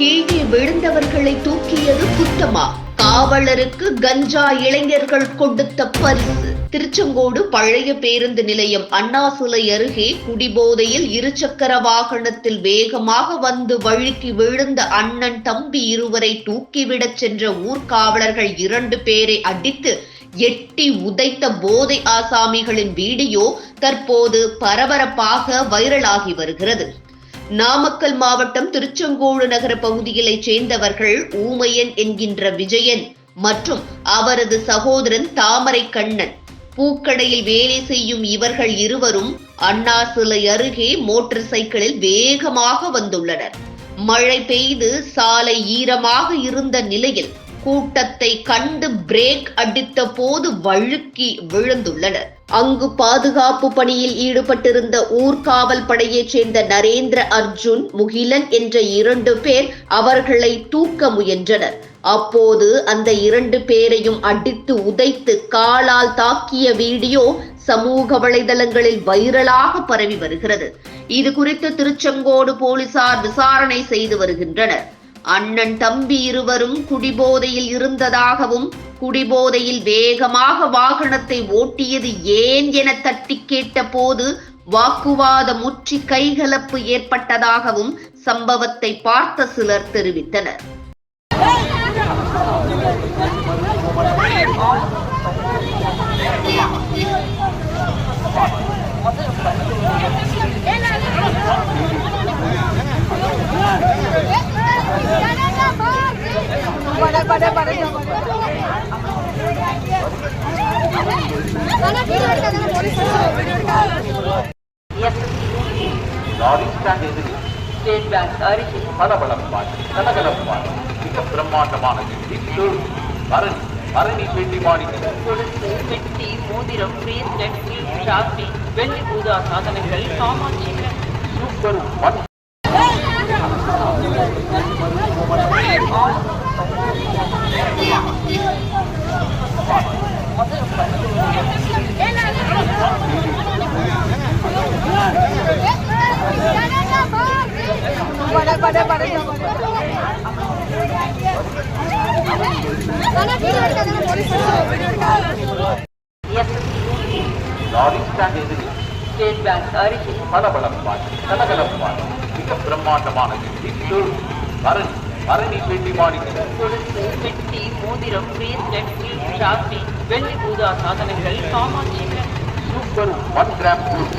கீழே விழுந்தவர்களை தூக்கியது குத்தமா? காவலருக்கு கஞ்சா இளைஞர்கள் கொடுத்த பரிசு. திருச்செங்கோடு பழைய பேருந்து நிலையம் அண்ணா சிலை அருகே குடிபோதையில் இருசக்கர வாகனத்தில் வேகமாக வந்து வழுக்கி விழுந்த அண்ணன் தம்பி இருவரை தூக்கிவிடச் சென்ற ஊர்காவலர்கள் இரண்டு பேரை அடித்து எட்டி உதைத்த போதை ஆசாமிகளின் வீடியோ தற்போது பரபரப்பாக வைரலாகி வருகிறது. நாமக்கல் மாவட்டம் திருச்செங்கோடு நகர பகுதிகளைச் சேர்ந்தவர்கள் ஊமையன் என்கின்ற விஜயன் மற்றும் அவரது சகோதரன் தாமரை கண்ணன். பூக்கடையில் வேலை செய்யும் இவர்கள் இருவரும் அண்ணா சிலை அருகே மோட்டார் சைக்கிளில் வேகமாக வந்துள்ளனர். மழை பெய்து சாலை ஈரமாக இருந்த நிலையில் கூட்டத்தை கண்டு பிரேக் அடித்த போது வழுக்கி விழுந்துள்ளனர். அங்கு பாதுகாப்பு பணியில் ஈடுபட்டிருந்த ஊர்காவல் படையைச் சேர்ந்த நரேந்திர அர்ஜுன் முகிலன் என்ற இரண்டு பேர் அவர்களை தூக்க முயன்றனர். அப்போது அந்த இரண்டு பேரையும் அடித்து உதைத்து காலால் தாக்கிய வீடியோ சமூக வலைதளங்களில் வைரலாக பரவி வருகிறது. இது குறித்து திருச்செங்கோடு போலீசார் விசாரணை செய்து வருகின்றனர். அண்ணன் தம்பி இருவரும் குடிபோதையில் இருந்ததாகவும் குடிபோதையில் வேகமாக வாகனத்தை ஓட்டியது ஏன் என தட்டி கேட்டபோது வாக்குவாத முற்றி கைகலப்பு ஏற்பட்டதாகவும் சம்பவத்தை பார்த்த சிலர் தெரிவித்தனர். Pada pada pada lorry stand எதிரில் ஸ்டேட் பேங்க் அருகில் பளபளப்பாய் கலகலப்பாய் மிக பிரம்மாண்டமானது இட்டு பரணி பரணி பெட்டி மாளிகை கொலுசு பெட்டி மோதிரம் பிரேஸ்லெட் ஷாப்பி வெள்ளி பூஜா சாதனங்கள் காமாட்சி விளக்கு. சூப்பர் ஒன் லாரி ஸ்டாண்ட் எதிரில் ஸ்டேட் பேங்க் அருகில் பளபளப்பாய் கலகலப்பாய் மிக பிரம்மாண்டமானது இட்டு பரணி பரணி பெட்டி மாளிகை கொலுசு பெட்டி மோதிரம் பிரேஸ்லெட் ஷாப்பி வெள்ளி பூதா சாதனங்கள் காமாட்சி விளக்கு. Super one gram group